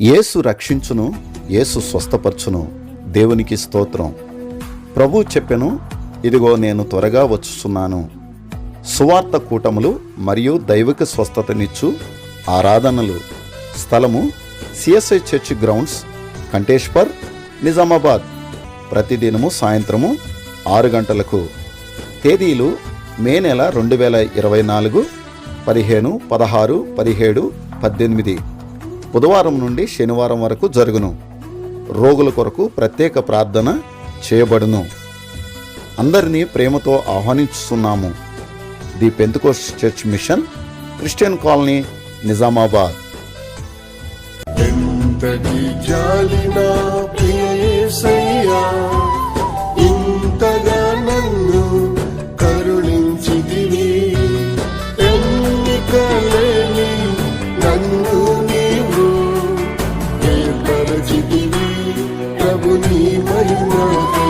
యేసు రక్షించును యేసు స్వస్థపరచును. దేవునికి స్తోత్రం. ప్రభు చెప్పెను ఇదిగో నేను త్వరగా వచ్చుచున్నాను. సువార్త కూటములు మరియు దైవిక స్వస్థతనిచ్చు ఆరాధనలు. స్థలము CSI church grounds Kanteshwar Nizamabad. ప్రతిదినము సాయంత్రము ఆరు గంటలకు. తేదీలు మే నెల రెండు వేల ఇరవై నాలుగు పదిహేను పదహారు పదిహేడు పద్దెనిమిది. బుధవారం నుండి శనివారం వరకు జరుగును. రోగుల కొరకు ప్రత్యేక ప్రార్థన చేయబడును. అందరినీ ప్రేమతో ఆహ్వానిస్తున్నాము. The Pentecost church mission Christian colony Nizamabad. ఏర్పరచితివి ప్రభు నీ మహిమ.